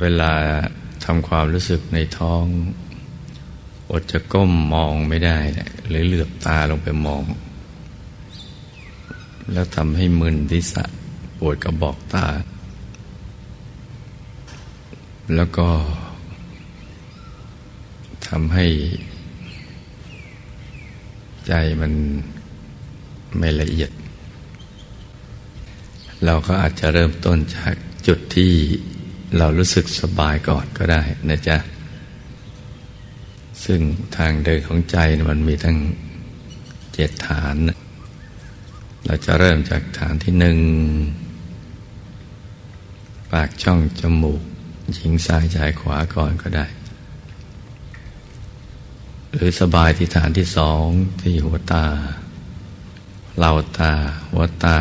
เวลาทำความรู้สึกในท้อง อดจะก้มมองไม่ได้เลยหรือเหลือบตาลงไปมอง แล้วทำให้มึนทิศะปวดกระบอกตา แล้วก็ทำให้ ใจมันไม่ละเอียด เราก็อาจจะเริ่มต้นจากจุดที่ เรารู้สึกสบายก่อนก็ได้นะจ๊ะ ซึ่งทางเดินของใจมันมีทั้งเจ็ดฐาน เราจะเริ่มจากฐานที่หนึ่ง ปากช่องจมูกหญิงซ้ายชายขวาก่อนก็ได้ หรือสบายที่ฐานที่สองที่หัวตาเหล่าตา หัวตา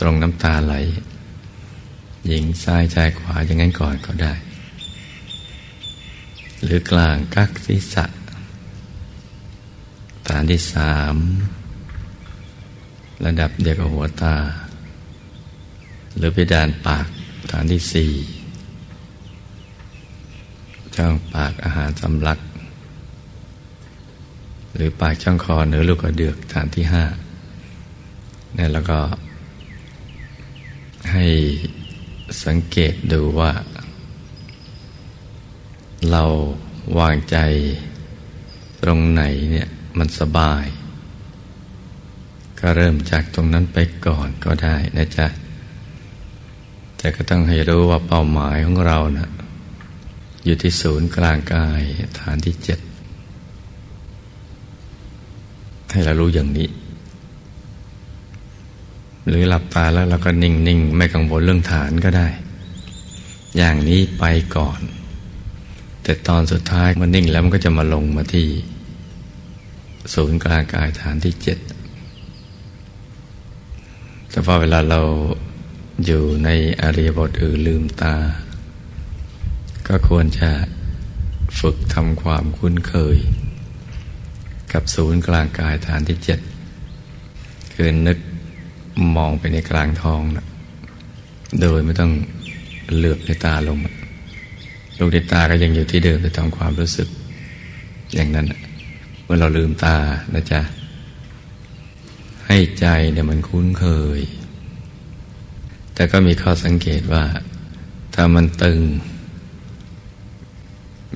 ตรงน้ำตาไหล หญิงซ้ายชายขวาอย่างนั้นก่อนก็ได้ หรือกลางกักศีรษะฐานที่สามระดับเดียวกับหัวตา หรือเพดานปากฐานที่สี่ช่องปากอาหารสำลัก หรือปากช่องคอเหนือลูกกระเดือกฐานที่ห้าเนี่ยแล้วก็ให้ สังเกตดูว่า เราวางใจตรงไหนเนี่ยมันสบาย ก็เริ่มจากตรงนั้นไปก่อนก็ได้นะจ๊ะ แต่ก็ต้องให้รู้ว่าเป้าหมายของเรานะอยู่ที่ศูนย์กลางกายฐานที่เจ็ดให้เรารู้อย่างนี้ หรือหลับตาแล้วเราก็นิ่งๆ ไม่กังวลเรื่องฐานก็ได้ อย่างนี้ไปก่อน แต่ตอนสุดท้ายมันนิ่งแล้วมันก็จะมาลงมาที่ ศูนย์กลางกายฐานที่เจ็ดแต่พอเวลาเราอยู่ในอริยบทอื่นลืมตา ก็ควรจะฝึกทำความคุ้นเคย กับศูนย์กลางกายฐานที่เจ็ดคือนึก มองไปในกลางท้องนะโดยไม่ต้องเหลือบในตาลงลูกในตาก็ยังอยู่ที่เดิมแต่ทำความรู้สึก อย่างนั้นเมื่อเราลืมตานะจ๊ะ ให้ใจเนี่ยมันคุ้นเคย แต่ก็มีข้อสังเกตว่า ถ้ามันตึง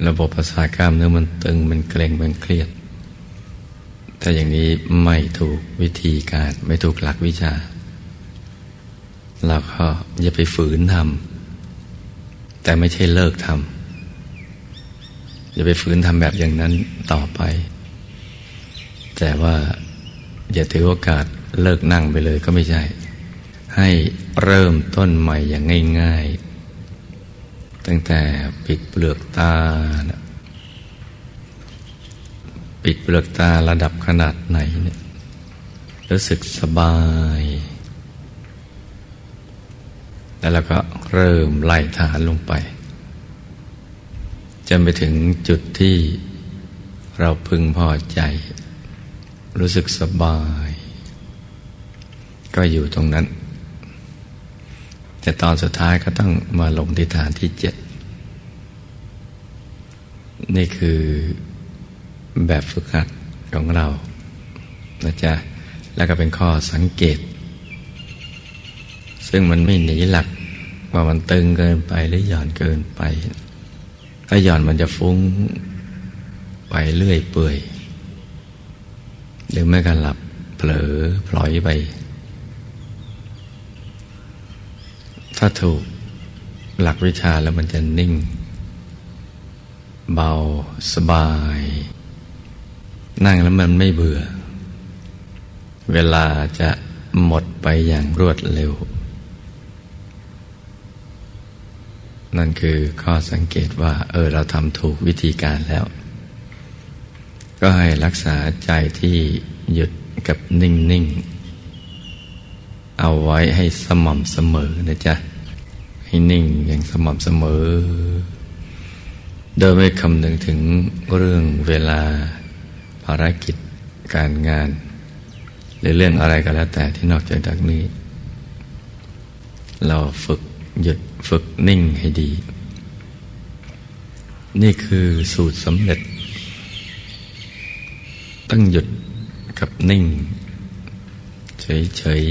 ระบบประสาทกล้ามเนื้อมันตึงมันเกร็งมันเครียด ถ้าอย่างนี้ไม่ถูกวิธีการไม่ถูกหลักวิชา เราก็อย่าไปฝืนทำแต่ไม่ใช่เลิกทำอย่าไปฝืนทำแบบอย่างนั้นต่อไป แต่ว่าอย่าถือโอกาสเลิกนั่งไปเลยก็ไม่ใช่ ให้เริ่มต้นใหม่อย่างง่าย ๆ ตั้งแต่ปิดเปลือกตานะ ปิดเปลือกตาระดับขนาดไหนเนี่ยรู้สึกสบาย แล้วเราก็เริ่มไล่ฐานลงไป จนไปถึงจุดที่เราพึงพอใจ รู้สึกสบาย ก็อยู่ตรงนั้น แต่ตอนสุดท้ายก็ต้องมาลงที่ฐานที่เจ็ดนี่คือ แบบฝึกหัดของเรานะจ๊ะแล้วก็เป็นข้อสังเกต ซึ่งมันไม่หนีหลักว่ามันตึงเกินไปหรือหย่อนเกินไป ถ้าหย่อนมันจะฟุ้งไปเรื่อยเปื่อย หรือไม่ก็หลับเผลอพลอยไป ถ้าถูกหลักวิชาแล้วมันจะนิ่ง เบาสบาย นั่งแล้วมันไม่เบื่อ เวลาจะหมดไปอย่างรวดเร็ว นั่นคือข้อสังเกตว่า เออเราทำถูกวิธีการแล้ว ก็ให้รักษาใจที่หยุดกับนิ่ง ๆ เอาไว้ให้สม่ำเสมอนะจ๊ะ ให้นิ่งอย่างสม่ำเสมอ โดยไม่คำนึงถึงเรื่องเวลา ภารกิจการงาน หรือเรื่องอะไรก็แล้วแต่ที่นอกจากนี้ เราฝึกหยุดฝึกนิ่งให้ดี นี่คือสูตรสำเร็จต้องหยุดกับนิ่ง เฉย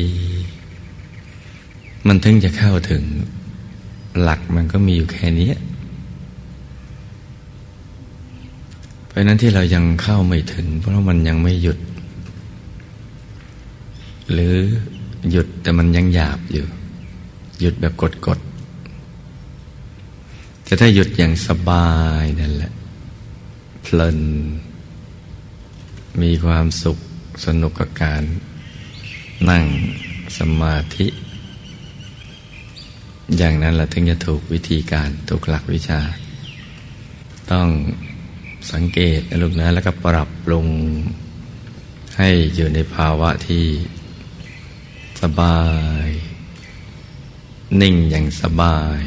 ๆ มันถึงจะเข้าถึง หลักมันก็มีอยู่แค่นี้ เพราะนั้นที่เรายังเข้าไม่ถึง เพราะมันยังไม่หยุด หรือหยุดแต่มันยังหยาบอยู่ หยุดแบบกดๆจะถ้าหยุดอย่างสบายนั่นแหละเพลิน มีความสุขสนุกกับการ นั่งสมาธิ อย่างนั้นเราถึงจะถูกวิธีการถูกหลักวิชา ต้อง สังเกตนะลูกนะแล้วก็ปรับปรุงให้อยู่ในภาวะที่สบาย นิ่งอย่างสบาย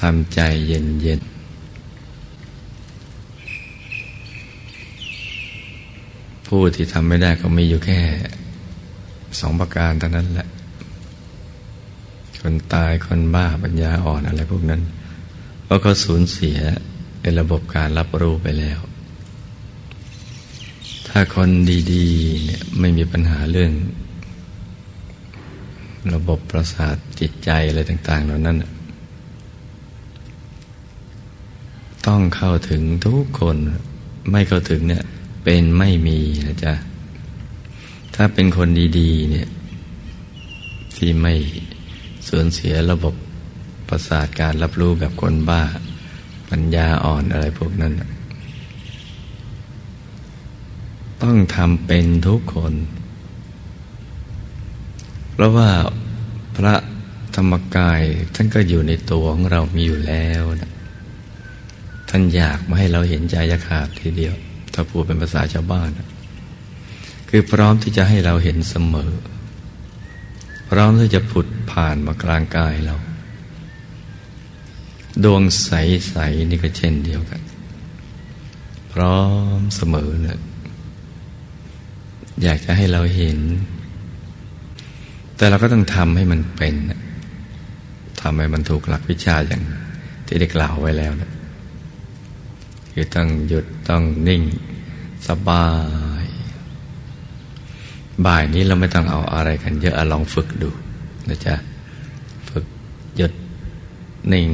ทำใจเย็นเย็นผู้ที่ทำไม่ได้ก็มีอยู่แค่สองประการเท่านั้นแหละ คนตายคนบ้าปัญญาอ่อนอะไรพวกนั้นเพราะเขาสูญเสีย ในระบบการรับรู้ไปแล้ว ถ้าคนดีๆเนี่ยไม่มีปัญหาเรื่อง ระบบประสาทจิตใจอะไรต่าง ๆ เหล่านั้น ต้องเข้าถึงทุกคนไม่เข้าถึงเนี่ยเป็นไม่มีนะจ๊ะ ถ้าเป็นคนดีๆเนี่ยที่ไม่สูญเสียระบบประสาทการรับรู้แบบคนบ้า ปัญญาอ่อนอะไรพวกนั้น ต้องทำเป็นทุกคน เพราะว่าพระธรรมกายท่านก็อยู่ในตัวของเรามีอยู่แล้วนะท่านอยากมาให้เราเห็นใจยขาดทีเดียว ถ้าพูดเป็นภาษาชาวบ้านคือพร้อมที่จะให้เราเห็นเสมอ พร้อมที่จะผุดผ่านมากลางกายเรา ดวงใส ๆ นี่ก็เช่นเดียวกัน พร้อมเสมอเลยอยากจะให้เราเห็น แต่เราก็ต้องทำให้มันเป็นทำให้มันถูกหลักวิชาอย่างที่ได้กล่าวไว้แล้วนะคือต้องหยุดต้องนิ่งสบาย บ่ายนี้เราไม่ต้องเอาอะไรกัน เยอะลองฝึกดูนะจ๊ะ ฝึกหยุดนิ่ง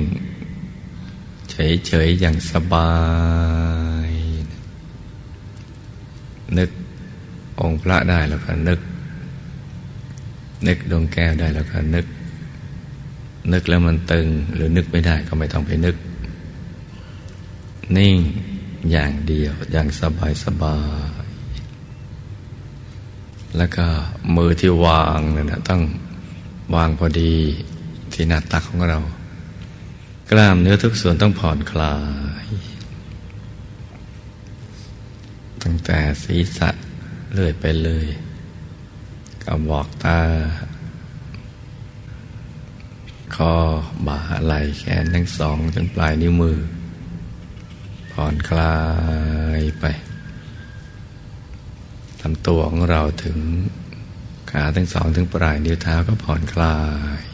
เฉยๆอย่างสบาย นึกองค์พระได้แล้วก็นึก นึกดวงแก้วได้แล้วก็นึก นึกแล้วมันตึงหรือนึกไม่ได้ก็ไม่ต้องไปนึก นิ่งอย่างเดียวอย่างสบายสบาย แล้วก็มือที่วางเนี่ยนะต้องวางพอดีที่หน้าตักของเรา กล้ามเนื้อทุกส่วนต้องผ่อนคลาย ตั้งแต่ศีรษะเลื่อยไปเลยกับบอกตา คอบ่าไหล่แขนทั้งสองจนปลายนิ้วมือ ผ่อนคลายไปทำตัวของเราถึงขาทั้งสองถึงปลายนิ้วเท้าก็ผ่อนคลาย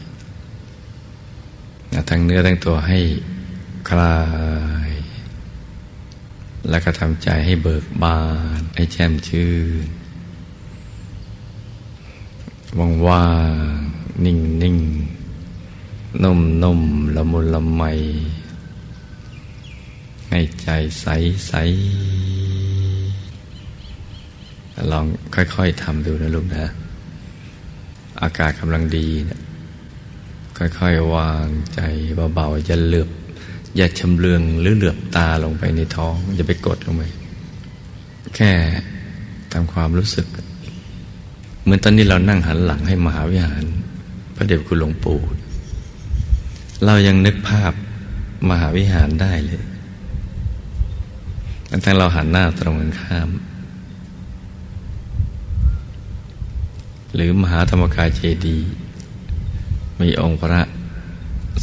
ทั้งเนื้อทั้งตัวให้คลาย แล้วก็ทำใจให้เบิกบาน ให้แจ่มชื่นว่างๆนิ่งนิ่งนุ่มนุ่มละมุนละไมให้ใจใสใสลองค่อย ๆทำดูนะลูกนะ อากาศกำลังดีเนะี่ย ค่อยๆวางใจเบาๆอย่าเหลือบอย่าชำเลืองหรือเหลือบตาลงไปในท้องอย่าไปกดลงไปแค่ทำความรู้สึก เหมือนตอนนี้เรานั่งหันหลังให้มหาวิหาร พระเดชคุณหลวงปู่เรายังนึกภาพมหาวิหารได้เลยทั้งเราหันหน้าตรงกันข้าม หรือมหาธรรมกายเจดีย์ มีองค์พระ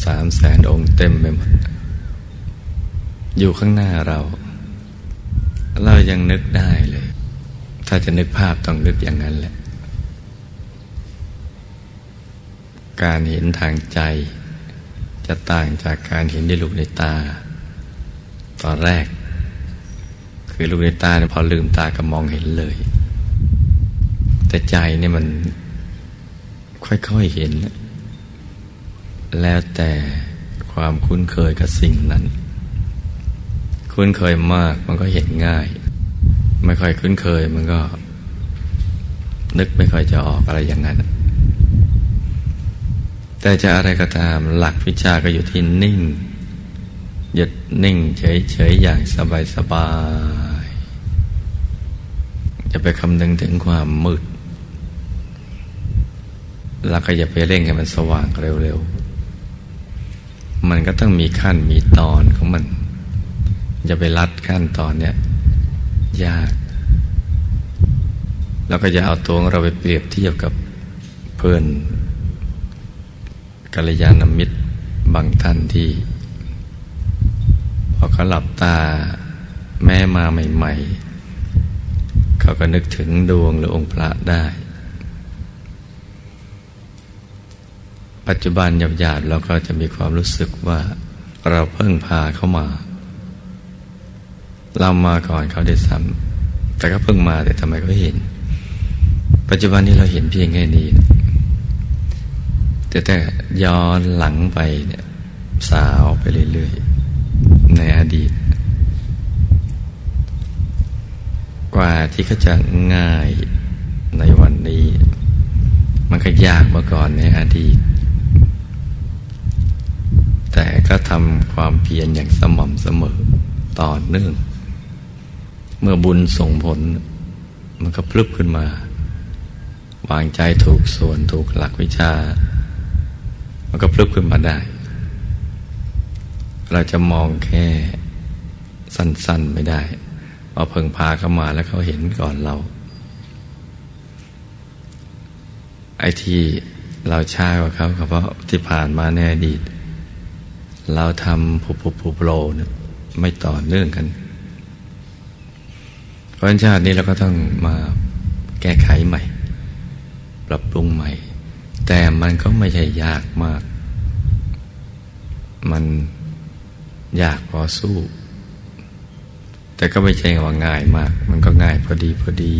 สามแสนองค์เต็มไปหมด อยู่ข้างหน้าเรา เรายังนึกได้เลย ถ้าจะนึกภาพต้องนึกอย่างนั้นแหละ การเห็นทางใจ จะต่างจากการเห็นด้วยลูกในตา ตอนแรก คือลูกในตาเนี่ยพอลืมตาก็มองเห็นเลย แต่ใจเนี่ยมันค่อยๆเห็นแล้ว แล้วแต่ความคุ้นเคยกับสิ่งนั้น คุ้นเคยมากมันก็เห็นง่าย ไม่ค่อยคุ้นเคยมันก็ นึกไม่ค่อยจะออกอะไรอย่างนั้น แต่จะอะไรก็ตามหลักวิชาก็อยู่ที่นิ่ง หยุดนิ่งเฉยๆอย่างสบายๆจะไปคำนึงถึงความมืดแล้วก็อย่าไปเร่งให้มันสว่างเร็วๆ มันก็ต้องมีขั้นมีตอนของมัน จะไปรัดขั้นตอนเนี่ยยาก แล้วก็จะเอาตัวของเราไปเปรียบเทียบกับเพื่อนกัลยาณมิตรบางท่านที่ พอเขาหลับตาแม่มาใหม่ ๆ เขาก็นึกถึงดวงหรือองค์พระได้ ปัจจุบันหยาบๆเราก็จะมีความรู้สึกว่าเราเพิ่งพาเขามา เรามาก่อนเขาได้ซ้ำแต่ก็เพิ่งมาแต่ทำไมก็เห็น ปัจจุบันนี้เราเห็นเพียงแค่นี้ แต่แต่ย้อนหลังไปเนี่ยสาวไปเรื่อยๆในอดีต กว่าที่เขาจะง่ายในวันนี้ มันก็ยากเมื่อก่อนในอดีต ก็ทำความเพียรอย่างสม่ำเสมอต่อเนื่อง เมื่อบุญส่งผล มันก็พลึบขึ้นมา วางใจถูกส่วนถูกหลักวิชา มันก็พลึบขึ้นมาได้ เราจะมองแค่สั้นๆไม่ได้พอเพิ่งพาเข้ามาแล้วเขาเห็นก่อนเรา ไอ้ที่เราช้ากว่าเขาเพราะที่ผ่านมาในอดีต เราทำผูผูผูโปรเนี่ยไม่ต่อเนื่องกัน เพราะฉะนั้นชาตินี้เราก็ต้องมาแก้ไขใหม่ ปรับปรุงใหม่ แต่มันก็ไม่ใช่ยากมาก มันยากพอสู้ แต่ก็ไม่ใช่ว่าง่ายมาก มันก็ง่ายพอดีพอดี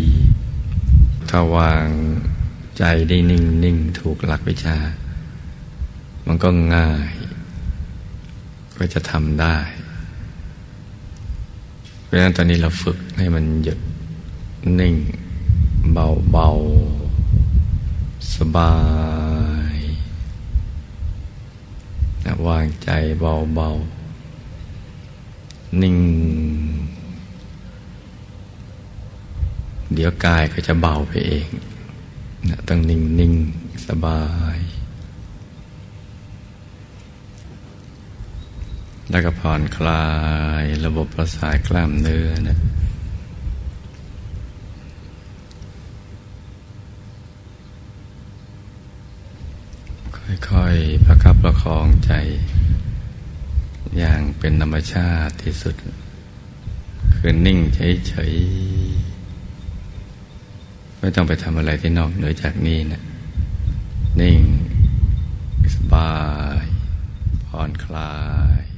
ถ้าวางใจได้นิ่งนิ่งถูกหลักวิชา มันก็ง่าย ก็จะทำได้ เพราะฉะนั้นตอนนี้เราฝึกให้มันหยุดนิ่ง เบาเบาสบายวางใจเบาเบานิ่ง เดี๋ยวกายก็จะเบาไปเองนะต้องนิ่งนิ่งสบาย แล้วก็ผ่อนคลายระบบประสาทกล้ามเนื้อนะค่อยๆประคับประคองใจ อย่างเป็นธรรมชาติที่สุด คือนิ่งเฉยๆไม่ต้องไปทำอะไรที่นอกเหนือจากนี้นะนิ่ง สบาย ผ่อนคลาย